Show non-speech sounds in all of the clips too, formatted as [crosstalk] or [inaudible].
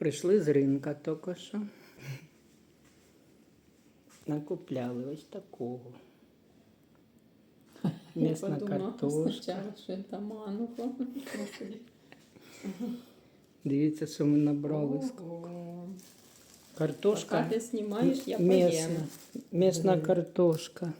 Прийшли з ринка тільки що. Накупляли ось такого. Місна картошка. Дивіться, що ми набрали. Картошка Поки ти знімаєш, я поїм. Місна картошка.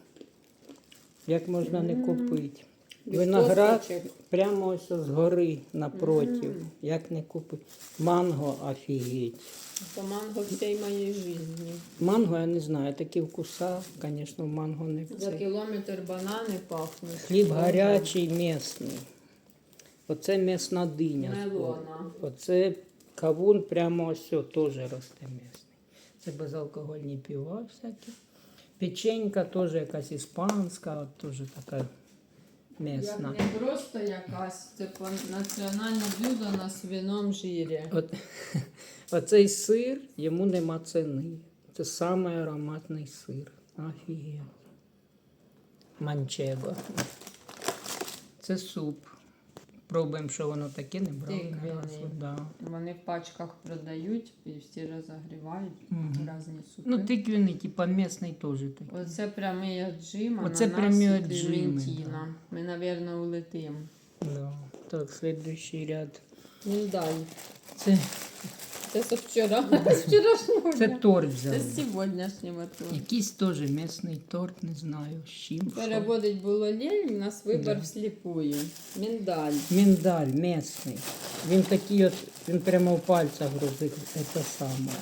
Як можна не купити? Виноград прямо ось з гори напротив. Як не купити? Манго офігеть. Це манго всієї моєї житті. Манго я не знаю, такі вкуса, звісно, манго не За кілометр банани пахнуть. Хліб гарячий, місний. Оце м'ясна диня. Мелона. Оце кавун прямо ось теж росте м'ясний. Це безалкогольні піва всякі. Печенька теж якась іспанська, теж така м'ясна. Як не просто якась, це по- національне блюдо на свином жирі. От, [laughs] оцей сир, йому нема ціни. Це самий ароматний сир. Офігенно. Манчего. Це суп. Пробуємо, що воно таке, не брали Тиквений. Да. Вони в пачках продають і всі розогрівають угу. різні супи. Ну, тиквіни, типа місний теж такий. Оце прямий отжим, а Оце прямі отжими, Клементіна. Ми, мабуть, улетимо. Да. Так, следующий ряд. Миндаль. Це, Це з вчора. [laughs] З вчорашнього це дня. торт Це взяли. з сьогоднішнього туру. Якийсь теж місний торт, не знаю, з чим. що. Переводить було лень, у нас вибор Да. всліпую. Миндаль. Миндаль місний. Він такий от, він прямо в пальцях грузить, це саме.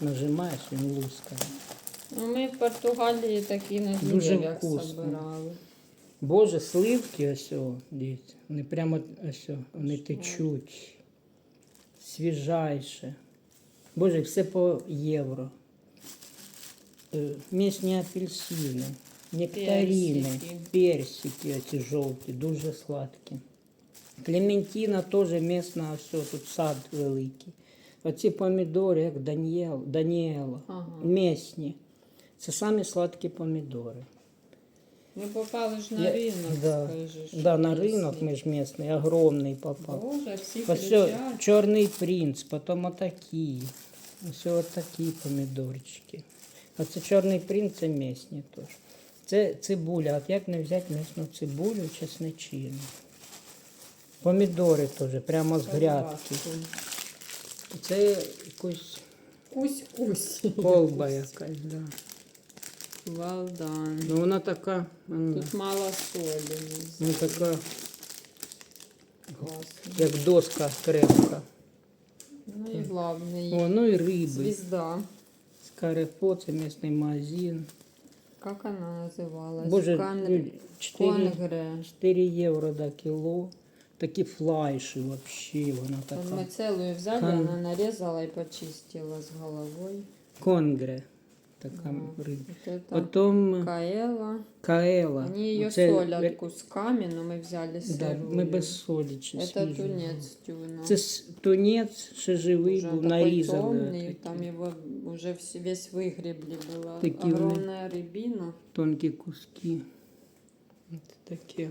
Нажимаєш, він лускає. Ну, ми в Португалії такі на Дуже вкусно. собирали. Боже, сливки ось, о, дивіться, вони прямо ось, о, вони течуть. Свіжайше. Боже, все по євро. Е, Місні апельсини, нектарини, Персики. оці жовті, дуже сладкі. Клементина теж місна, о, тут сад великий. Оці помідори, як Даніел, Даніела, Ага. місні. Це самі сладкі помідори. Ми попали ж на Я- ринок, да. скажеш. Да, на місний. рынок мы ж местный, огромный попал. Боже, всі Все, кричать. черный принц, потом вот такие. Все вот такие помидорчики. А це чорний принц, це місні теж. Це цибуля. От як не взяти місну цибулю, чесничину. Помідори теж, прямо з грядки. Це якось Кусь-кусь. колба якась, да. Валдан. Ну вона така, м, Тут мало солі. ну, така, Класно. як доска крепка. Ну і главний. О, ну і риби. Звезда. Скарепо, це місний магазин. Как она называлась? Боже, Кон- 4, Конгре. 4 євро до кіло. Такі флайші вообще, вона Вот така. Целую взяли, Кон- она нарезала и почистила с головой. Конгре. Така Да. риба. Вот это Потім Каэла. каела. Они ее Оце- солят кусками, но мы взяли Да, сырую. ми без солі чи Это свіжу. тунец тюна. Це с- тунець, ще живий Уже був, такой нарізали. томный, отакі. там его уже вс- весь выгребли было. Такие у меня- Огромная рябина. Тонкі куски. От таке.